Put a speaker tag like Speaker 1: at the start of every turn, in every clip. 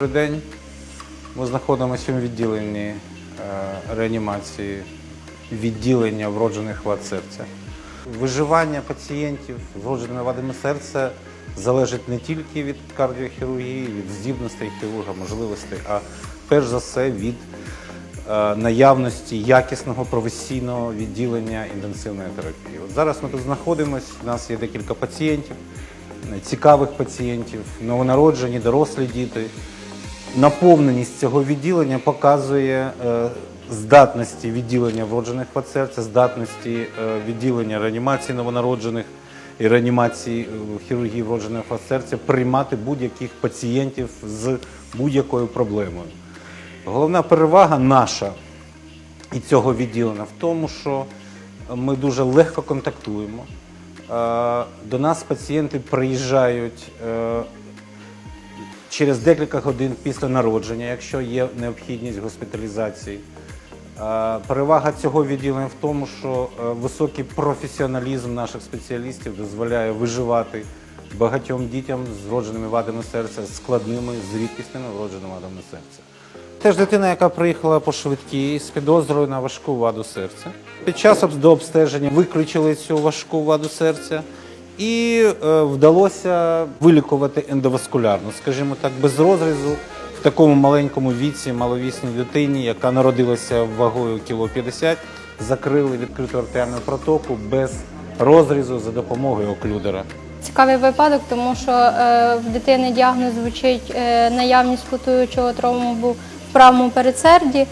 Speaker 1: Добрий день. Ми знаходимося у відділенні е, реанімації відділення вроджених вад серця. Виживання пацієнтів з вродженими вадами серця залежить не тільки від кардіохірургії, від здібностей хірурга, можливостей, а перш за все від е, наявності якісного професійного відділення інтенсивної терапії. От зараз ми тут знаходимося, у нас є декілька пацієнтів, цікавих пацієнтів, новонароджені, дорослі діти. Наповненість цього відділення показує е, здатності відділення вроджених вад серця, здатності е, відділення реанімації новонароджених і реанімації е, хірургії вроджених вад серця приймати будь-яких пацієнтів з будь-якою проблемою. Головна перевага наша і цього відділення в тому, що ми дуже легко контактуємо. До нас пацієнти приїжджають через декілька годин після народження, якщо є необхідність госпіталізації. Перевага цього відділення в тому, що е, високий професіоналізм наших спеціалістів дозволяє виживати багатьом дітям з вродженими вадами серця, складними, з рідкісними вродженими вадами серця. Теж дитина, яка приїхала по швидкій з підозрою на важку ваду серця. Під час обс- дообстеження виключили цю важку ваду серця і е, вдалося вилікувати ендоваскулярно, скажімо так, без розрізу в такому маленькому віці, маловісній дитині, яка народилася вагою кіло 50, закрили відкриту артеріальну протоку без розрізу за допомогою оклюдера.
Speaker 2: Цікавий випадок, тому що е, в дитини діагноз звучить е, наявність флотуючого тромбу в правому передсерді,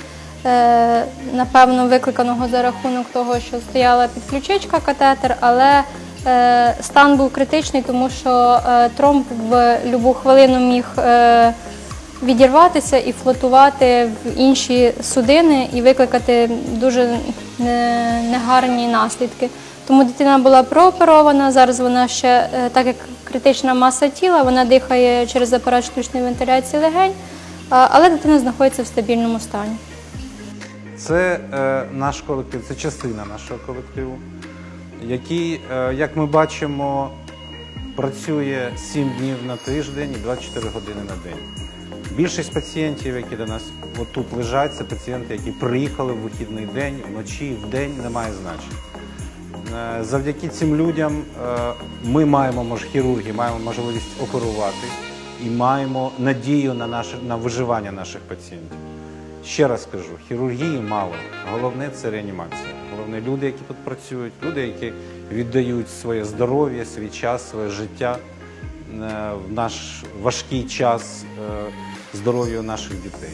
Speaker 2: е, напевно, викликаного за рахунок того, що стояла підключичка катетер, але стан був критичний, тому що е, тромб в будь-яку хвилину міг е, відірватися і флотувати в інші судини і викликати дуже негарні наслідки. Тому дитина була прооперована. Зараз вона ще, е, так як критична маса тіла, вона дихає через апарат штучної вентиляції легень, але дитина знаходиться в стабільному стані.
Speaker 1: Це е, наш колектив, це частина нашого колективу, який, е, як ми бачимо, працює 7 днів на тиждень і 24 години на день. Більшість пацієнтів, які до нас отут лежать, це пацієнти, які приїхали в вихідний день, вночі, в день, немає значення. Е, Завдяки цим людям е, ми маємо, мож, хірурги, маємо можливість оперувати і маємо надію на, наше, на виживання наших пацієнтів. Ще раз кажу, хірургії мало. Головне це реанімація. Головне люди, які тут працюють, люди, які віддають своє здоров'я, свій час, своє життя е, в наш важкий час е, здоров'ю наших дітей.